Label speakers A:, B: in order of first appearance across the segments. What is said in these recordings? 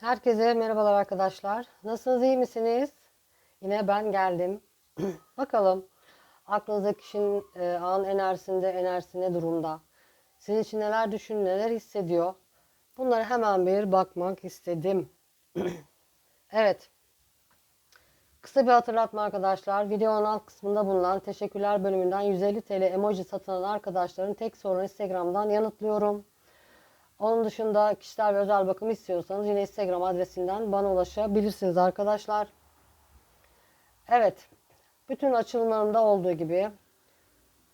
A: Herkese merhabalar arkadaşlar. Nasılsınız, iyi misiniz? Yine ben geldim. Bakalım aklınızdaki kişinin e, an enerjisinde, enerjisi ne durumda? Sizin için neler düşünüyor, neler hissediyor? Bunlara hemen bir bakmak istedim. evet. Kısa bir hatırlatma arkadaşlar. Videonun alt kısmında bulunan teşekkürler bölümünden 150 TL emoji satın alan arkadaşların tek sorunu Instagram'dan yanıtlıyorum. Onun dışında kişisel ve özel bakım istiyorsanız yine Instagram adresinden bana ulaşabilirsiniz arkadaşlar. Evet. Bütün açılımlarımda olduğu gibi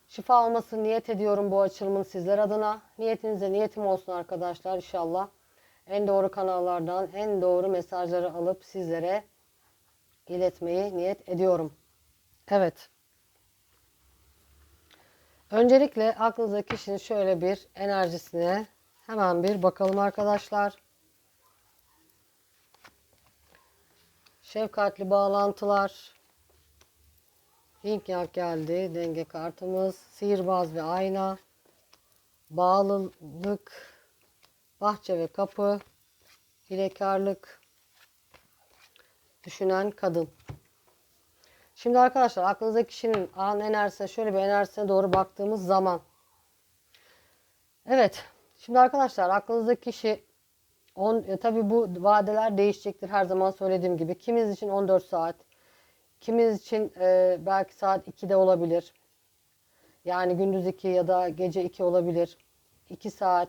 A: şifa olmasını niyet ediyorum bu açılımın sizler adına. Niyetinize niyetim olsun arkadaşlar inşallah. En doğru kanallardan en doğru mesajları alıp sizlere iletmeyi niyet ediyorum. Evet. Öncelikle aklınızdaki kişinin şöyle bir enerjisine Hemen bir bakalım arkadaşlar. Şefkatli bağlantılar. Yin Yang geldi. Denge kartımız. Sihirbaz ve ayna. Bağlılık. Bahçe ve kapı. Hilekarlık. Düşünen kadın. Şimdi arkadaşlar aklınızdaki kişinin an enerjisine şöyle bir enerjisine doğru baktığımız zaman. Evet Şimdi arkadaşlar aklınızdaki kişi on, e, tabii bu vadeler değişecektir her zaman söylediğim gibi. Kimiz için 14 saat, kimiz için e, belki saat 2'de olabilir. Yani gündüz 2 ya da gece 2 olabilir. 2 saat,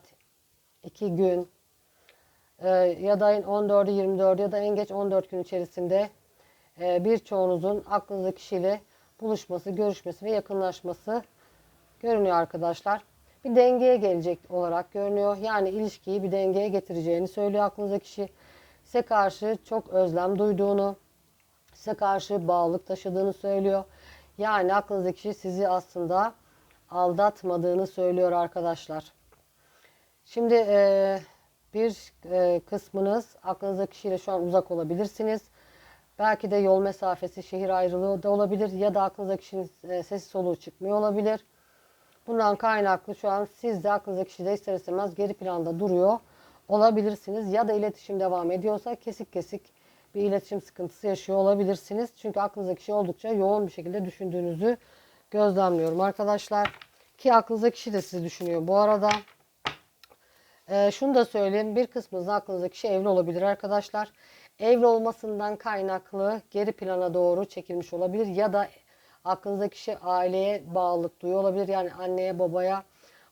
A: 2 gün e, ya da 14'ü 24 ya da en geç 14 gün içerisinde e, birçoğunuzun aklınızdaki kişiyle buluşması, görüşmesi ve yakınlaşması görünüyor arkadaşlar bir dengeye gelecek olarak görünüyor. Yani ilişkiyi bir dengeye getireceğini söylüyor aklınızdaki kişi. Size karşı çok özlem duyduğunu, size karşı bağlılık taşıdığını söylüyor. Yani aklınızdaki kişi sizi aslında aldatmadığını söylüyor arkadaşlar. Şimdi e, bir e, kısmınız aklınızdaki kişiyle şu an uzak olabilirsiniz. Belki de yol mesafesi, şehir ayrılığı da olabilir ya da aklınızdaki kişinin e, sesi soluğu çıkmıyor olabilir. Bundan kaynaklı şu an siz de aklınızdaki kişi de ister istemez geri planda duruyor olabilirsiniz. Ya da iletişim devam ediyorsa kesik kesik bir iletişim sıkıntısı yaşıyor olabilirsiniz. Çünkü aklınızdaki kişi oldukça yoğun bir şekilde düşündüğünüzü gözlemliyorum arkadaşlar. Ki aklınızdaki kişi de sizi düşünüyor. Bu arada e, şunu da söyleyeyim. Bir kısmınız aklınızdaki kişi evli olabilir arkadaşlar. Evli olmasından kaynaklı geri plana doğru çekilmiş olabilir. Ya da Aklınızdaki kişi aileye bağlılık duyuyor olabilir. Yani anneye babaya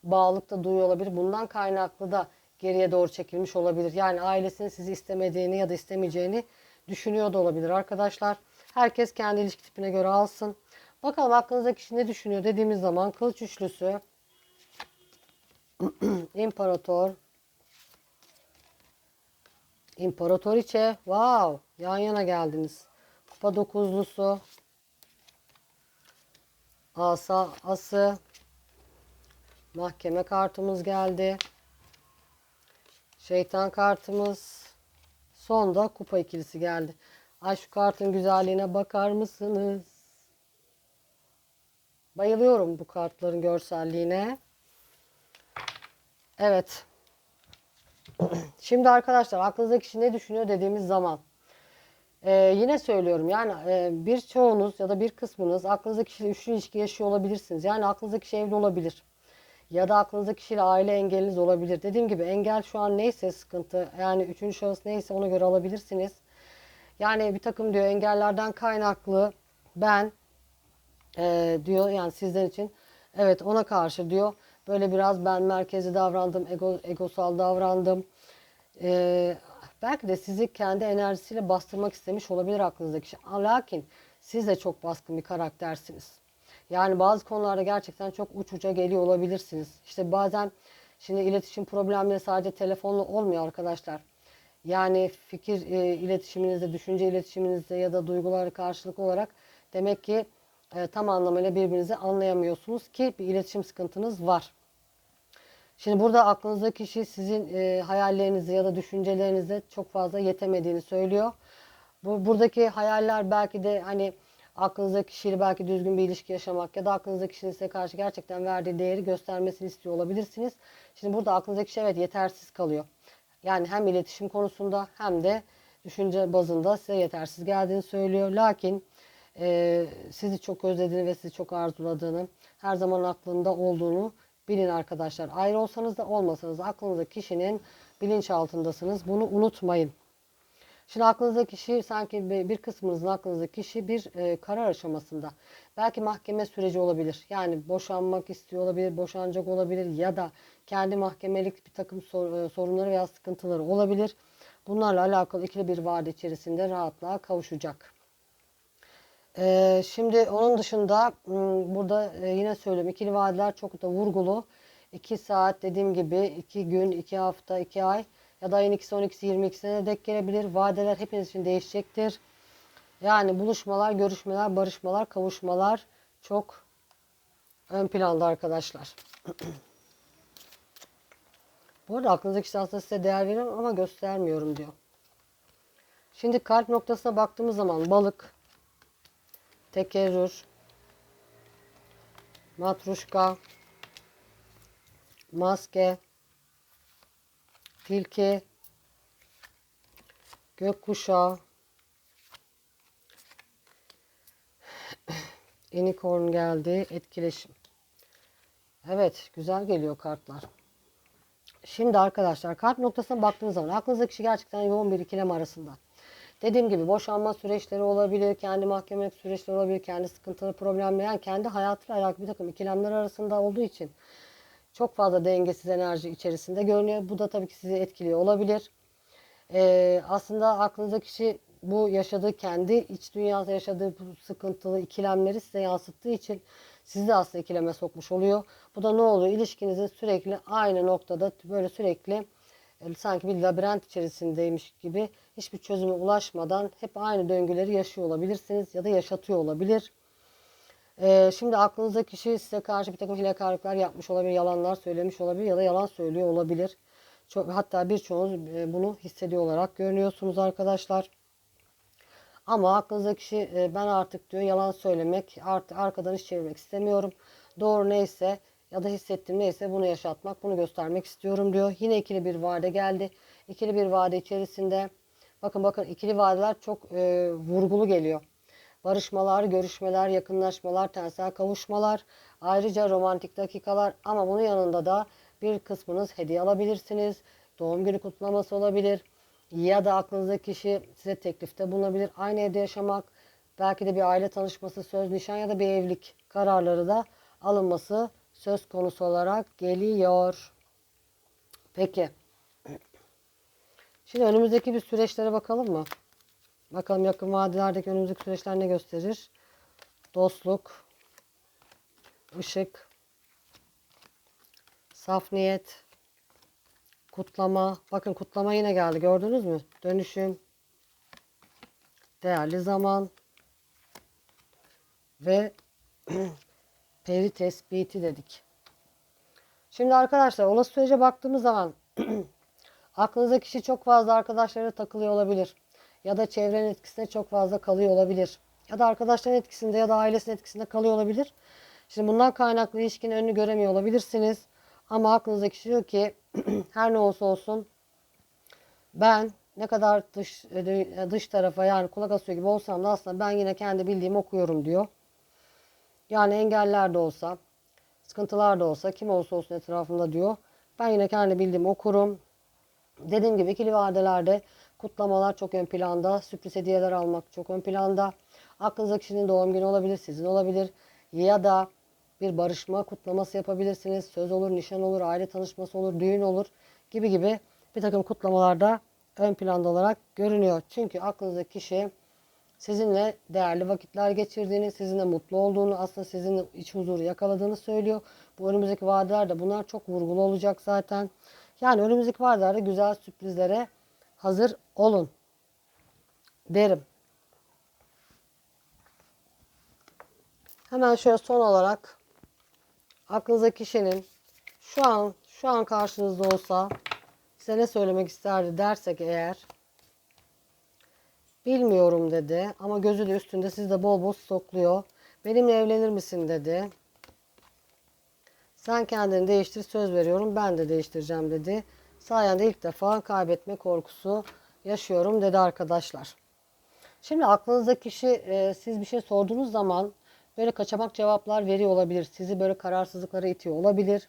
A: bağlılık da duyuyor olabilir. Bundan kaynaklı da geriye doğru çekilmiş olabilir. Yani ailesinin sizi istemediğini ya da istemeyeceğini düşünüyor da olabilir arkadaşlar. Herkes kendi ilişki tipine göre alsın. Bakalım aklınızdaki kişi ne düşünüyor dediğimiz zaman kılıç üçlüsü, imparator, imparatoriçe, wow yan yana geldiniz. Kupa dokuzlusu, asa ası mahkeme kartımız geldi. Şeytan kartımız. Son da kupa ikilisi geldi. Ay şu kartın güzelliğine bakar mısınız? Bayılıyorum bu kartların görselliğine. Evet. Şimdi arkadaşlar aklınızdaki kişi ne düşünüyor dediğimiz zaman ee, yine söylüyorum yani e, birçoğunuz ya da bir kısmınız aklınızdaki kişiyle üçlü ilişki yaşıyor olabilirsiniz. Yani aklınızdaki kişi evli olabilir. Ya da aklınızdaki kişiyle aile engeliniz olabilir. Dediğim gibi engel şu an neyse sıkıntı yani üçüncü şahıs neyse ona göre alabilirsiniz. Yani bir takım diyor engellerden kaynaklı ben e, diyor yani sizden için evet ona karşı diyor böyle biraz ben merkezi davrandım, ego, egosal davrandım. E, Belki de sizi kendi enerjisiyle bastırmak istemiş olabilir aklınızdaki kişi. Lakin siz de çok baskın bir karaktersiniz. Yani bazı konularda gerçekten çok uç uca geliyor olabilirsiniz. İşte bazen şimdi iletişim problemleri sadece telefonla olmuyor arkadaşlar. Yani fikir e, iletişiminizde, düşünce iletişiminizde ya da duyguları karşılık olarak demek ki e, tam anlamıyla birbirinizi anlayamıyorsunuz ki bir iletişim sıkıntınız var. Şimdi burada aklınızdaki kişi sizin e, hayallerinizi ya da düşüncelerinize çok fazla yetemediğini söylüyor. Bu, buradaki hayaller belki de hani aklınızdaki kişiyle belki düzgün bir ilişki yaşamak ya da aklınızdaki kişinin size karşı gerçekten verdiği değeri göstermesini istiyor olabilirsiniz. Şimdi burada aklınızdaki kişi evet yetersiz kalıyor. Yani hem iletişim konusunda hem de düşünce bazında size yetersiz geldiğini söylüyor. Lakin e, sizi çok özlediğini ve sizi çok arzuladığını, her zaman aklında olduğunu bilin arkadaşlar. Ayrı olsanız da olmasanız da aklınızda kişinin bilinçaltındasınız. Bunu unutmayın. Şimdi aklınızdaki kişi sanki bir kısmınızın aklınızdaki kişi bir e, karar aşamasında. Belki mahkeme süreci olabilir. Yani boşanmak istiyor olabilir, boşanacak olabilir ya da kendi mahkemelik bir takım sor- e, sorunları veya sıkıntıları olabilir. Bunlarla alakalı ikili bir vade içerisinde rahatlığa kavuşacak. Ee, şimdi onun dışında burada e, yine söylüyorum ikili vadeler çok da vurgulu. 2 saat dediğim gibi 2 gün, 2 hafta, 2 ay ya da ayın 2'si 12'si 22'sine de denk gelebilir. Vadeler hepiniz için değişecektir. Yani buluşmalar, görüşmeler, barışmalar, kavuşmalar çok ön planda arkadaşlar. Bu arada aklınızdaki kişi size değer veriyorum ama göstermiyorum diyor. Şimdi kalp noktasına baktığımız zaman balık, tekerrür, matruşka, maske, tilki, gökkuşağı, unicorn geldi, etkileşim. Evet, güzel geliyor kartlar. Şimdi arkadaşlar kalp noktasına baktığınız zaman aklınızdaki kişi gerçekten yoğun bir ikilem arasında. Dediğim gibi boşanma süreçleri olabilir, kendi mahkemelik süreçleri olabilir, kendi sıkıntılı problemler, yani kendi hayatıyla alakalı bir takım ikilemler arasında olduğu için çok fazla dengesiz enerji içerisinde görünüyor. Bu da tabii ki sizi etkiliyor olabilir. Ee, aslında aklınızdaki kişi bu yaşadığı kendi iç dünyasında yaşadığı bu sıkıntılı ikilemleri size yansıttığı için sizi de aslında ikileme sokmuş oluyor. Bu da ne oluyor? İlişkinizin sürekli aynı noktada böyle sürekli sanki bir labirent içerisindeymiş gibi hiçbir çözüme ulaşmadan hep aynı döngüleri yaşıyor olabilirsiniz ya da yaşatıyor olabilir. Ee, şimdi aklınızdaki kişi size karşı bir takım hilekarlıklar yapmış olabilir, yalanlar söylemiş olabilir ya da yalan söylüyor olabilir. Çok, hatta birçoğunuz e, bunu hissediyor olarak görünüyorsunuz arkadaşlar. Ama aklınızdaki kişi e, ben artık diyor yalan söylemek, artık arkadan iş çevirmek istemiyorum. Doğru neyse ya da hissettiğim neyse bunu yaşatmak, bunu göstermek istiyorum diyor. Yine ikili bir vade geldi. İkili bir vade içerisinde bakın bakın ikili vadeler çok e, vurgulu geliyor. Barışmalar, görüşmeler, yakınlaşmalar, tensel kavuşmalar, ayrıca romantik dakikalar ama bunun yanında da bir kısmınız hediye alabilirsiniz. Doğum günü kutlaması olabilir ya da aklınızdaki kişi size teklifte bulunabilir. Aynı evde yaşamak, belki de bir aile tanışması, söz, nişan ya da bir evlilik kararları da alınması söz konusu olarak geliyor. Peki. Şimdi önümüzdeki bir süreçlere bakalım mı? Bakalım yakın vadelerdeki önümüzdeki süreçler ne gösterir? Dostluk, ışık, saf niyet, kutlama. Bakın kutlama yine geldi gördünüz mü? Dönüşüm, değerli zaman ve peri tespiti dedik. Şimdi arkadaşlar olası sürece baktığımız zaman aklınızdaki kişi çok fazla arkadaşlara takılıyor olabilir. Ya da çevrenin etkisinde çok fazla kalıyor olabilir. Ya da arkadaşların etkisinde ya da ailesinin etkisinde kalıyor olabilir. Şimdi bundan kaynaklı ilişkinin önünü göremiyor olabilirsiniz. Ama aklınızdaki kişi diyor ki her ne olsa olsun ben ne kadar dış dış tarafa yani kulak asıyor gibi olsam da aslında ben yine kendi bildiğimi okuyorum diyor. Yani engeller de olsa, sıkıntılar da olsa, kim olsa olsun etrafımda diyor. Ben yine kendi bildiğimi okurum. Dediğim gibi ikili vadelerde kutlamalar çok ön planda, sürpriz hediyeler almak çok ön planda. Aklınızdaki kişinin doğum günü olabilir, sizin olabilir ya da bir barışma kutlaması yapabilirsiniz. Söz olur, nişan olur, aile tanışması olur, düğün olur gibi gibi bir takım kutlamalarda ön planda olarak görünüyor. Çünkü aklınızdaki kişi sizinle değerli vakitler geçirdiğini, sizinle mutlu olduğunu, aslında sizinle iç huzuru yakaladığını söylüyor. Bu önümüzdeki vadelerde bunlar çok vurgulu olacak zaten. Yani önümüzdeki vadelerde güzel sürprizlere hazır olun derim. Hemen şöyle son olarak aklınızdaki kişinin şu an şu an karşınızda olsa size ne söylemek isterdi dersek eğer bilmiyorum dedi ama gözü de üstünde sizi de bol bol stokluyor. Benimle evlenir misin dedi. Sen kendini değiştir söz veriyorum ben de değiştireceğim dedi. sayende ilk defa kaybetme korkusu yaşıyorum dedi arkadaşlar. Şimdi aklınızdaki kişi e, siz bir şey sorduğunuz zaman böyle kaçamak cevaplar veriyor olabilir. Sizi böyle kararsızlıklara itiyor olabilir.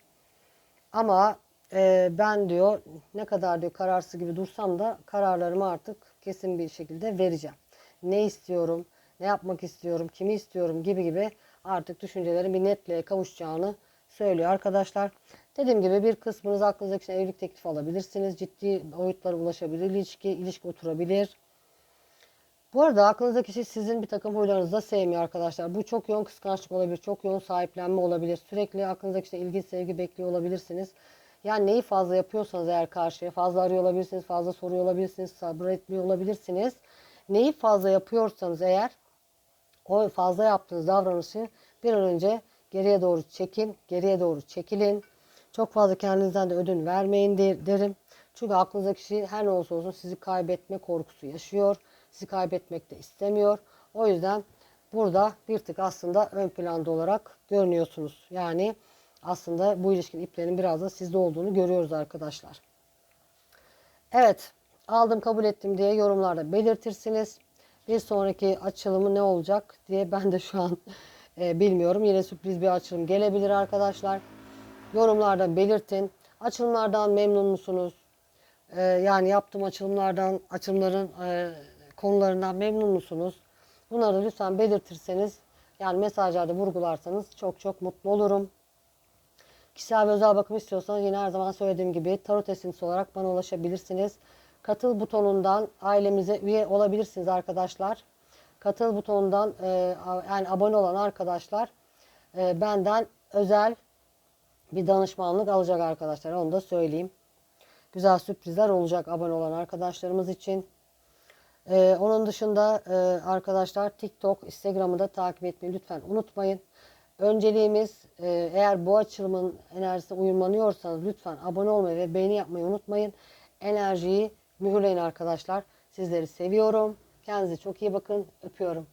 A: Ama e, ben diyor ne kadar diyor kararsız gibi dursam da kararlarımı artık kesin bir şekilde vereceğim. Ne istiyorum, ne yapmak istiyorum, kimi istiyorum gibi gibi artık düşüncelerin bir netliğe kavuşacağını söylüyor arkadaşlar. Dediğim gibi bir kısmınız aklınızdaki kişiden evlilik teklifi alabilirsiniz. Ciddi boyutlara ulaşabilir. ilişki, ilişki oturabilir. Bu arada aklınızdaki kişi sizin bir takım huylarınızı da sevmiyor arkadaşlar. Bu çok yoğun kıskançlık olabilir, çok yoğun sahiplenme olabilir. Sürekli aklınızdaki kişide ilgi, sevgi bekliyor olabilirsiniz. Yani neyi fazla yapıyorsanız eğer karşıya fazla arıyor olabilirsiniz, fazla soruyor olabilirsiniz, sabretmiyor olabilirsiniz. Neyi fazla yapıyorsanız eğer o fazla yaptığınız davranışı bir an önce geriye doğru çekin, geriye doğru çekilin. Çok fazla kendinizden de ödün vermeyin de- derim. Çünkü aklınızdaki kişi her ne olursa olsun sizi kaybetme korkusu yaşıyor. Sizi kaybetmek de istemiyor. O yüzden burada bir tık aslında ön planda olarak görünüyorsunuz. Yani aslında bu ilişkinin iplerinin biraz da sizde olduğunu görüyoruz arkadaşlar. Evet, aldım kabul ettim diye yorumlarda belirtirsiniz. Bir sonraki açılımı ne olacak diye ben de şu an e, bilmiyorum. Yine sürpriz bir açılım gelebilir arkadaşlar. Yorumlarda belirtin. Açılımlardan memnun musunuz? E, yani yaptığım açılımlardan, açılımların e, konularından memnun musunuz? Bunları lütfen belirtirseniz, yani mesajlarda vurgularsanız çok çok mutlu olurum. Kişisel ve özel bakım istiyorsanız yine her zaman söylediğim gibi tarot esintisi olarak bana ulaşabilirsiniz. Katıl butonundan ailemize üye olabilirsiniz arkadaşlar. Katıl butonundan e, yani abone olan arkadaşlar e, benden özel bir danışmanlık alacak arkadaşlar. Onu da söyleyeyim. Güzel sürprizler olacak abone olan arkadaşlarımız için. Ee, onun dışında e, arkadaşlar TikTok, Instagram'ı da takip etmeyi lütfen unutmayın. Önceliğimiz e, eğer bu açılımın enerjisine uyumlanıyorsanız lütfen abone olmayı ve beğeni yapmayı unutmayın. Enerjiyi mühürleyin arkadaşlar. Sizleri seviyorum. Kendinize çok iyi bakın. Öpüyorum.